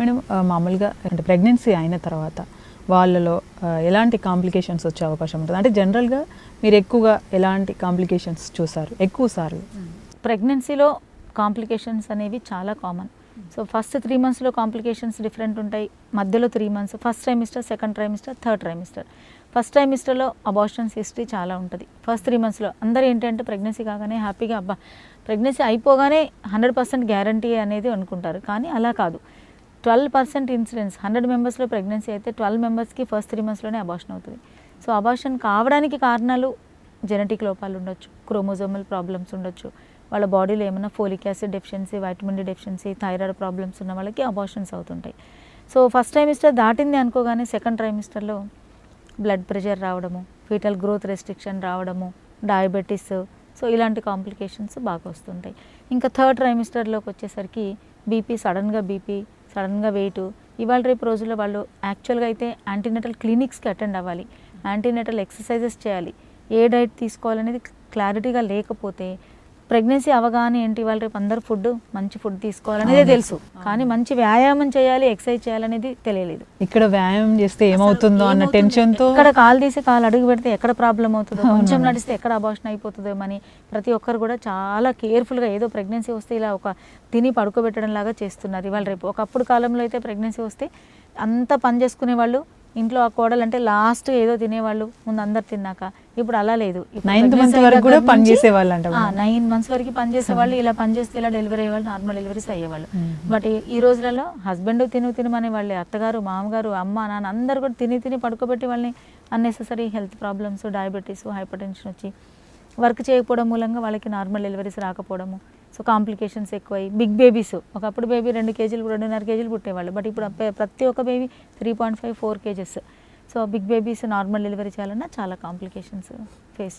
Madam మామూలుగా అంటే pregnancy అయిన తర్వాత వాళ్ళలో ఎలాంటి కాంప్లికేషన్స్ వచ్చే అవకాశం ఉంటుంది? అంటే జనరల్గా మీరు ఎక్కువగా ఎలాంటి కాంప్లికేషన్స్ చూసారు? ఎక్కువ సార్లు. ప్రెగ్నెన్సీలో కాంప్లికేషన్స్ అనేవి చాలా కామన్. సో ఫస్ట్ త్రీ మంత్స్లో కాంప్లికేషన్స్ డిఫరెంట్ ఉంటాయి. మధ్యలో three months first trimester second trimester third trimester. First ట్రైమిస్టర్లో abortions history చాలా ఉంటుంది. ఫస్ట్ త్రీ మంత్స్లో అందరూ ఏంటంటే ప్రెగ్నెన్సీ కాగానే హ్యాపీగా అబ్బా ప్రెగ్నెన్సీ అయిపోగానే హండ్రెడ్ పర్సెంట్ గ్యారంటీ అనేది అనుకుంటారు. కానీ అలా కాదు. ట్వెల్వ్ పర్సెంట్ ఇన్సిడెన్స్ హండ్రెడ్ మెంబర్స్లో ప్రెగ్నెన్సీ అయితే ట్వెల్వ్ మెంబర్స్కి ఫస్ట్ త్రీ మంత్స్లోనే అబార్షన్ అవుతుంది. సో అబార్షన్ కావడానికి కారణాలు జెనెటిక్ లోపాలు ఉండొచ్చు క్రోమోజోమల్ ప్రాబ్లమ్స్ ఉండొచ్చు. వాళ్ళ బాడీలో ఏమైనా folic acid deficiency vitamin D deficiency thyroid problems ఉన్న వాళ్ళకి అబార్షన్స్ అవుతుంటాయి. సో ఫస్ట్ ట్రైమిస్టర్ దాటింది అనుకోగానే సెకండ్ ట్రైమిస్టర్లో బ్లడ్ ప్రెషర్ రావడము ఫీటల్ గ్రోత్ రెస్ట్రిక్షన్ రావడము డయాబెటీస్ సో ఇలాంటి కాంప్లికేషన్స్ బాగా వస్తుంటాయి. ఇంకా థర్డ్ ట్రైమిస్టర్లోకి వచ్చేసరికి బీపీ సడన్గా బీపీ సడన్గా వెయిట్. ఇవాళ రేపు రోజుల్లో వాళ్ళు యాక్చువల్గా అయితే యాంటీనటల్ క్లినిక్స్కి అటెండ్ అవ్వాలి. యాంటీనటల్ ఎక్సర్సైజెస్ చేయాలి. ఏ డైట్ తీసుకోవాలనేది క్లారిటీగా లేకపోతే ప్రెగ్నెన్సీ అవగానే ఏంటి వాళ్ళు రేపు అందరు ఫుడ్ మంచి ఫుడ్ తీసుకోవాలనేది తెలుసు. కానీ మంచి వ్యాయామం చేయాలి ఎక్సర్సైజ్ చేయాలనేది తెలియలేదు. ఇక్కడ వ్యాయామం చేస్తే ఏమవుతుందో అన్న టెన్షన్తో ఎక్కడ కాలు తీసి కాలు అడుగు పెడితే ఎక్కడ ప్రాబ్లం అవుతుందో? కొంచెం నడిస్తే ఎక్కడ అబార్షన్ అయిపోతుందో అని ప్రతి ఒక్కరు కూడా చాలా కేర్ఫుల్గా ఏదో ప్రెగ్నెన్సీ వస్తే ఇలా ఒక తిని పడుకోబెట్టడం లాగా చేస్తున్నారు. ఇవాళ రేపు ఒకప్పుడు కాలంలో అయితే ప్రెగ్నెన్సీ వస్తే అంతా పని చేసుకునే వాళ్ళు ఇంట్లో ఆ కోడలు అంటే లాస్ట్ ఏదో తినేవాళ్ళు ముందు అందరు తిన్నాక. ఇప్పుడు అలా లేదు. Ninth month వరకు కూడా పని చేసేవాళ్ళు అంట. నైన్ మంత్స్ వరకు పని చేసేవాళ్ళు ఇలా పని చేస్తే ఇలా డెలివరీ అయ్యేవాళ్ళు నార్మల్ డెలివరీస్ అయ్యేవాళ్ళు. బట్ ఈ- ఈ రోజులలో హస్బెండ్ తిను తినమనే వాళ్ళే అత్తగారు మామగారు అమ్మ నాన్న అందరు కూడా తిని తిని పడుకోబెట్టి వాళ్ళని unnecessary health problems diabetes hypertension వచ్చి వర్క్ చేయకపోవడం మూలంగా వాళ్ళకి నార్మల్ డెలివరీస్ రాకపోవడము. సో కాంప్లికేషన్స్ ఎక్కువై బిగ్ బేబీస్ ఒకప్పుడు బేబీ రెండు కేజీలు రెండున్నర కేజీలు పుట్టేవాళ్ళు. బట్ ఇప్పుడు ప్రతి ఒక్క baby three point five four KGs. So big babies normal delivery చేయాలన్నా చాలా కాంప్లికేషన్స్ ఫేస్ చేస్తారు